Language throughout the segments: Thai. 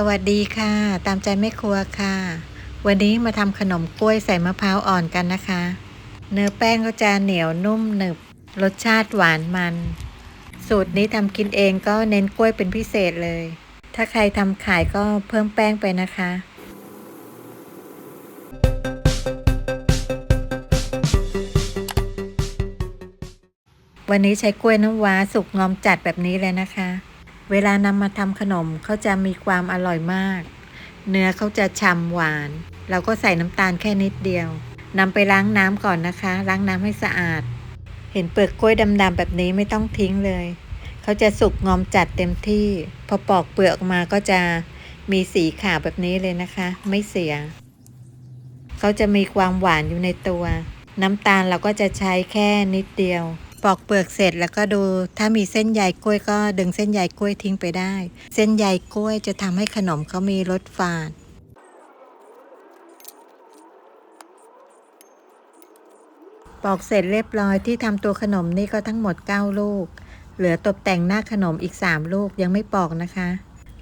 สวัสดีค่ะ ตามใจแม่ครัวค่ะ วันนี้มาทำขนมกล้วยใส่มะพร้าวอ่อนกันนะคะ เนื้อแป้งก็จะเหนียวนุ่มหนึบ รสชาติหวานมัน สูตรนี้ทำกินเองก็เน้นกล้วยเป็นพิเศษเลย ถ้าใครทำขายก็เพิ่มแป้งไปนะคะวันนี้ใช้กล้วยน้ำว้าสุกงอมจัดแบบนี้เลยนะคะ เวลานำมาทำขนมเขาจะมีความอร่อยมาก เนื้อเขาจะฉ่ำหวาน เราก็ใส่น้ำตาลแค่นิดเดียวนำไปล้างน้ำก่อนนะคะ ล้างน้ำให้สะอาด เห็นเปลือกกล้วยดำๆแบบนี้ไม่ต้องทิ้งเลย เขาจะสุกงอมจัดเต็มที่ พอปอกเปลือกออกมาก็จะมีสีขาวแบบนี้เลยนะคะ ไม่เสีย เขาจะมีความหวานอยู่ในตัว น้ำตาลเราก็จะใช้แค่นิดเดียว ปอกเปลือกเสร็จแล้วก็ดูถ้ามีเส้นใยกล้วยก็ดึงเส้นใยกล้วยทิ้งไปได้ เส้นใยกล้วยจะทำให้ขนมเขามีรสฝาดปอกเสร็จเรียบร้อยที่ทำตัวขนมนี่ก็ทั้งหมด 9 ลูก เหลือตกแต่งหน้าขนมอีก 3 ลูกยังไม่ปอกนะคะ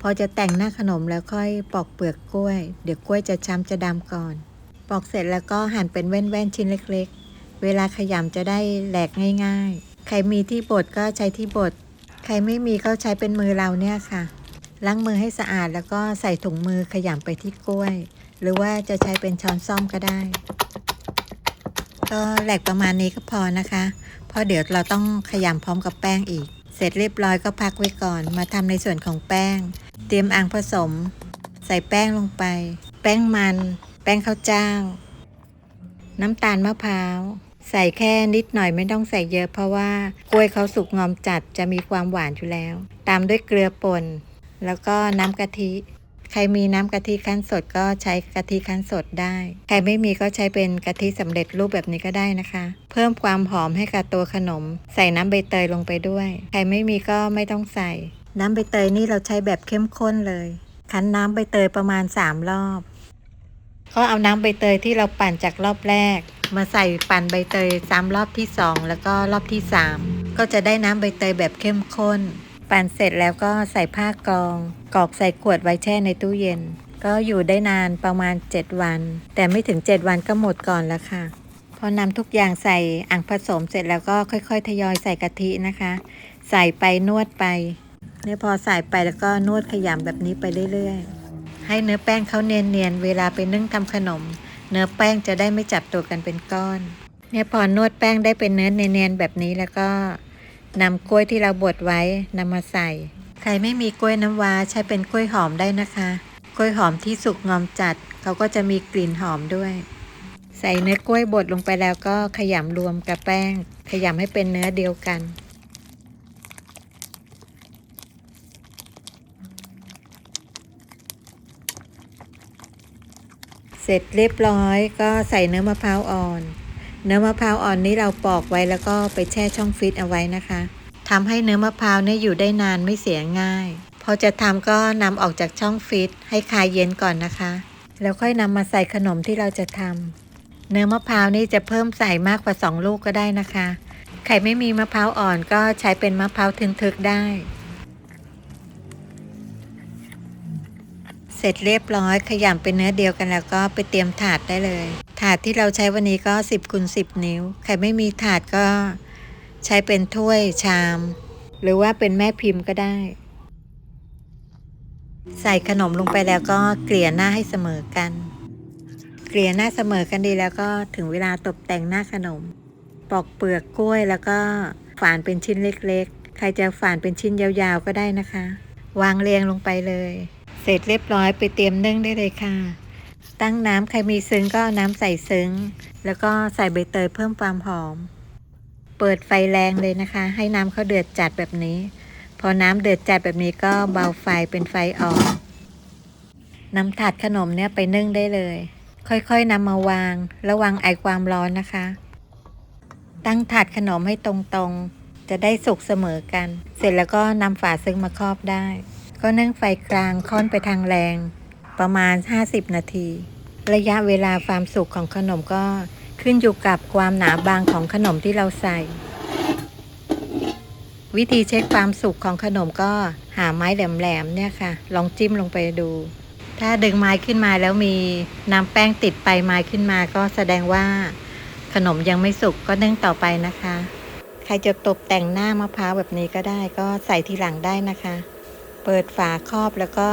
พอจะแต่งหน้าขนมแล้วค่อยปอกเปลือกกล้วย เดี๋ยวกล้วยจะช้ำจะดำก่อน ปอกเสร็จแล้วก็หั่นเป็นแว่นๆชิ้นเล็กๆ เวลาขยำจะได้แหลกง่ายๆ ใครมีที่บดก็ใช้ที่บด ใครไม่มีก็ใช้เป็นมือเราเนี่ยค่ะ ล้างมือให้สะอาดแล้วก็ใส่ถุงมือขยำไปที่กล้วย หรือว่าจะใช้เป็นช้อนซ่อมก็ได้ ก็แหลกประมาณนี้ก็พอนะคะ เพราะเดี๋ยวเราต้องขยำพร้อมกับแป้งอีก เสร็จเรียบร้อยก็พักไว้ก่อน มาทำในส่วนของแป้ง เตรียมอ่างผสม ใส่แป้งลงไป แป้งมัน แป้งข้าวเจ้าน้ำตาลมะพร้าว ใส่แค่นิดหน่อยไม่ต้องใส่เยอะเพราะว่ากล้วยเขาสุกงอมจัดจะมีความหวานอยู่แล้ว ตามด้วยเกลือป่นแล้วก็น้ำกะทิ ใครมีน้ำกะทิคั้นสดก็ใช้กะทิคั้นสดได้ ใครไม่มีก็ใช้เป็นกะทิสำเร็จรูปแบบนี้ก็ได้นะคะ เพิ่มความหอมให้กับตัวขนม ใส่น้ำใบเตยลงไปด้วย ใครไม่มีก็ไม่ต้องใส่ น้ำใบเตยนี่เราใช้แบบเข้มข้นเลย คั้นน้ำใบเตยประมาณ 3 รอบ ก็เอาน้ำใบเตยที่เราปั่นจากรอบแรก มาใส่ปั่นใบเตยซ้ำรอบที่ 2 แล้วก็รอบที่ 3 ก็จะได้น้ำใบเตยแบบเข้มข้น ปั่นเสร็จแล้วก็ใส่ผ้ากรอง กรอกใส่ขวดไว้แช่ในตู้เย็น ก็อยู่ได้นานประมาณ 7 วัน แต่ไม่ถึง 7 วันก็หมดก่อนแล้วค่ะ พอนำทุกอย่างใส่อ่างผสมเสร็จแล้วก็ค่อยๆ ทยอยใส่กะทินะคะ ใส่ไปนวดไปเนี่ยพอใส่ไปแล้วก็นวดขยำแบบนี้ไปเรื่อยๆ ให้เนื้อแป้งเขาเนียนๆ เวลาไปนึ่งทำขนม เนื้อแป้งจะได้ไม่จับตัวกันเป็นก้อน เนี่ยพอนวดแป้งได้เป็นเนื้อเนียนๆแบบนี้แล้วก็นำกล้วยที่เราบดไว้นำมาใส่ ใครไม่มีกล้วยน้ำว้าใช้เป็นกล้วยหอมได้นะคะ กล้วยหอมที่สุกงอมจัดเขาก็จะมีกลิ่นหอมด้วย ใส่เนื้อกล้วยบดลงไปแล้วก็ขยำรวมกับแป้ง ขยำให้เป็นเนื้อเดียวกัน เสร็จเรียบร้อยก็ใส่เนื้อมะพร้าวอ่อน เนื้อมะพร้าวอ่อนนี้เราปอกไว้แล้วก็ไปแช่ช่องฟรีซเอาไว้นะคะทำให้เนื้อมะพร้าวเนี่ยอยู่ได้นานไม่เสียง่าย พอจะทำก็นำออกจากช่องฟรีซให้คายเย็นก่อนนะคะ แล้วค่อยนำมาใส่ขนมที่เราจะทำเนื้อมะพร้าวนี่จะเพิ่มใส่มากกว่า 2 ลูกก็ได้นะคะ ใครไม่มีมะพร้าวอ่อนก็ใช้เป็นมะพร้าวทึกๆได้ ร็จเรียบร้อยขยำเป็นเนื้อเดียวกันแล้วก็ไปเตรียมถาดได้เลย ถาดที่เราใช้วันนี้ก็ 10คูณ10 นิ้ว ใครไม่มีถาดก็ใช้เป็นถ้วยชาม หรือว่าเป็นแม่พิมพ์ก็ได้ ใส่ขนมลงไปแล้วก็เกลี่ยหน้าให้เสมอกัน เกลี่ยหน้าเสมอกันดีแล้วก็ถึงเวลาตกแต่งหน้าขนม ปอกเปลือกกล้วยแล้วก็ฝานเป็นชิ้นเล็กๆ ใครจะฝานเป็นชิ้นยาวๆก็ได้นะคะ วางเรียงลงไปเลย เสร็จเรียบร้อยไปเตรียมนึ่งได้เลยค่ะ ตั้งน้ำใครมีซึ้งก็เอาน้ำใส่ซึ้ง แล้วก็ใส่ใบเตยเพิ่มความหอม เปิดไฟแรงเลยนะคะ ให้น้ำเขาเดือดจัดแบบนี้ พอน้ำเดือดจัดแบบนี้ก็เบาไฟเป็นไฟอ่อนนำถาดขนมเนี่ยไปนึ่งได้เลย ค่อยๆนำมาวาง ระวังไอความร้อนนะคะ ตั้งถาดขนมให้ตรงๆ จะได้สุกเสมอกัน เสร็จแล้วก็นำฝาซึ้งมาครอบได้ ก็นึ่งไฟกลางค่อนไปทางแรง ประมาณ 50 นาที ระยะเวลาความสุกของขนมก็ขึ้นอยู่กับความหนาบางของขนมที่เราใส่ วิธีเช็คความสุกของขนมก็หาไม้แหลมๆเนี่ยค่ะ ลองจิ้มลงไปดู ถ้าดึงไม้ขึ้นมาแล้วมีน้ำแป้งติดไปไม้ขึ้นมาก็แสดงว่าขนมยังไม่สุกก็นึ่งต่อไปนะคะ ใครจะตกแต่งหน้ามะพร้าวแบบนี้ก็ได้ก็ใส่ทีหลังได้นะคะ เปิดฝาครอบแล้วก็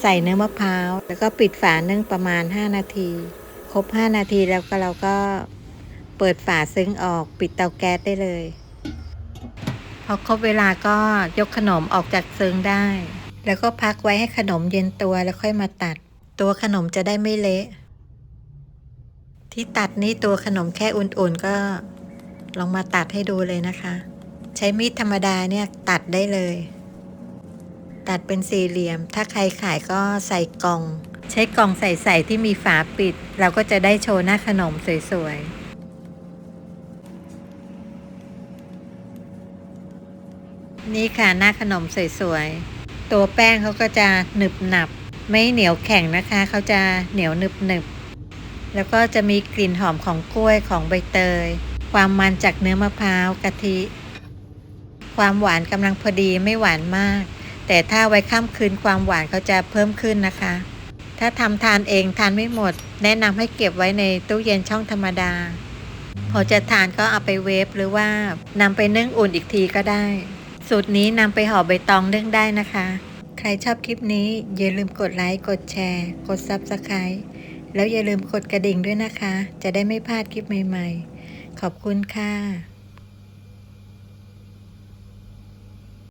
ใส่เนื้อมะพร้าว แล้วก็ปิดฝานึ่งประมาณ 5 นาที ครบ 5 นาทีแล้วก็เราก็เปิดฝาซึ้งออกปิดเตาแก๊สได้เลย พอครบเวลาก็ยกขนมออกจากซึ้งได้ แล้วก็พักไว้ให้ขนมเย็นตัวแล้วค่อยมาตัด ตัวขนมจะได้ไม่เละ ที่ตัดนี่ตัวขนมแค่อุ่นๆก็ลองมาตัดให้ดูเลยนะคะ ใช้มีดธรรมดาเนี่ยตัดได้เลย ตัดเป็นสี่เหลี่ยม ถ้าใครขายก็ใส่กล่อง ใช้กล่องใส่ๆที่มีฝาปิด เราก็จะได้โชว์หน้าขนมสวยๆนี่ค่ะหน้าขนมสวยๆ ตัวแป้งเขาก็จะหนึบหนับ ไม่เหนียวแข็งนะคะ เขาจะเหนียวหนึบหนึบ แล้วก็จะมีกลิ่นหอมของกล้วยของใบเตย ความมันจากเนื้อมะพร้าวกะทิ ความหวานกำลังพอดีไม่หวานมาก แต่ถ้าไว้ข้ามคืนความหวานเขาจะเพิ่มขึ้นนะคะ ถ้าทำทานเองทานไม่หมด แนะนำให้เก็บไว้ในตู้เย็นช่องธรรมดา พอจะทานก็เอาไปเวฟหรือว่านำไปนึ่งอุ่นอีกทีก็ได้ สูตรนี้นำไปห่อใบตองนึ่งได้นะคะ ใครชอบคลิปนี้อย่าลืมกดไลค์กดแชร์ กด Subscribe แล้วอย่าลืมกดกระดิ่งด้วยนะคะ จะได้ไม่พลาดคลิปใหม่ ๆ ขอบคุณค่ะ